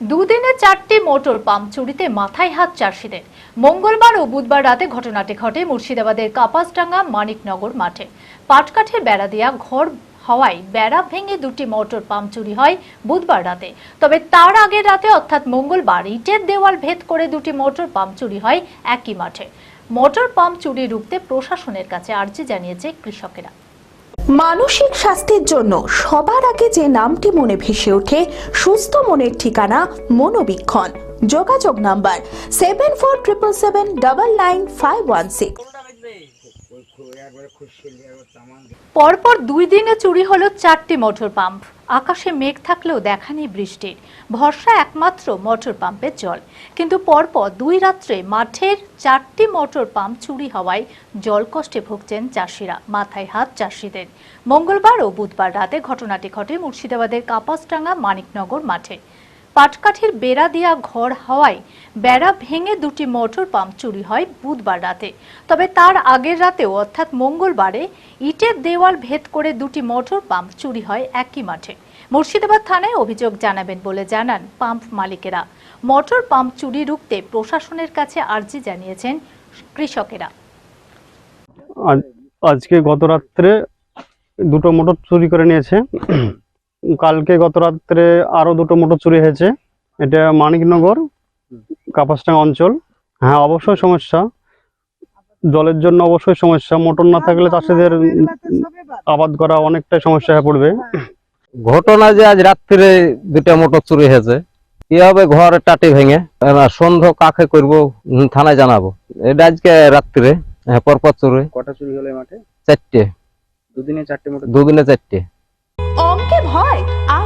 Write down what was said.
দুদিনে চারটি motor pump চুরিতে মাথায় হাত চাষিদের। মঙ্গলবার ও বুধবার রাতে ঘটনাটি ঘটে মুর্শিদাবাদের কাপাসডাঙ্গা মানিকনগর মাঠে। পাটকাঠের বেড়া দেয়া ঘর হওয়ায় বেড়া ভেঙে দুটি মোটর পাম্প চুরি হয় বুধবার রাতে। তবে তার আগের রাতে অর্থাৎ মঙ্গলবার ইটের দেওয়াল ভেদ করে দুটি মোটর পাম্প চুরি হয় একই মাঠে। মোটর পাম্প চুরি রুখতে প্রশাসনের কাছে আর্জি জানিয়েছে কৃষকেরা। মানসিক স্বাস্থ্যের জন্য সবার আগে যে নামটি মনে ভেসে ওঠে, সুস্থ মনের ঠিকানা মনোবীক্ষণ। যোগাযোগ number seven four triple seven double nine five one six পরপর দুই দিনে চুরি হলো চারটি মোটর পাম্প। আকাশে মেঘ থাকলেও দেখা নেই বৃষ্টির। ভরসা একমাত্র মোটর পাম্পের জল। কিন্তু পরপর দুই রাত্রে মাঠের চারটি মোটর পাম্প চুরি হওয়ায় জল কষ্টে ভুগছেন চাষিরা, মাথায় হাত চাষিদের। মঙ্গলবার ও বুধবার রাতে ঘটনাটি ঘটে মুর্শিদাবাদের কাপাসডাঙ্গা মানিকনগর মাঠে। পাটকাঠির বেড়া দেওয়া ঘর হওয়ায় বেড়া ভেঙে দুটি মোটর পাম্প চুরি হয় বুধবার রাতে। তবে তার আগের রাতেও, অর্থাৎ মঙ্গলবারে, ইটের দেওয়াল ভেদ করে দুটি মোটর পাম্প চুরি হয় একই মাঠে। মুর্শিদাবাদ থানায় অভিযোগ জানাবেন বলে জানান পাম্প মালিকেরা। মোটর পাম্প চুরি রুখতে প্রশাসনের কাছে আর্জি জানিয়েছেন কৃষকেরা। আজকে গত রাত্রে দুটো মোটর চুরি করে নিয়েছে। কালকে গত রাত্রে আরও দুটো মোটর চুরি হয়েছে। এটা মানিকনগর কাপাসডাঙ্গা অঞ্চল। হ্যাঁ অবশ্যই সমস্যা। জলের জন্য অবশ্যই সমস্যা। মোটর না থাকলে চাষিদের আবাদ করা অনেকটাই সমস্যা হয়ে পড়বে। ঘটনা যে আজ রাত্রে দুটা মোটর চুরি হয়েছে কি হবে? ঘর টাটি ভেঙে। সন্ধ্যা কাকে করব থানায় জানাব। এটা আজকে রাত্রিরে হ্যাঁ পরপর চুরি। কটা চুরি হলো মাঠে? চারটে। দুদিনে চারটে মোটর দুদিনে চারটে।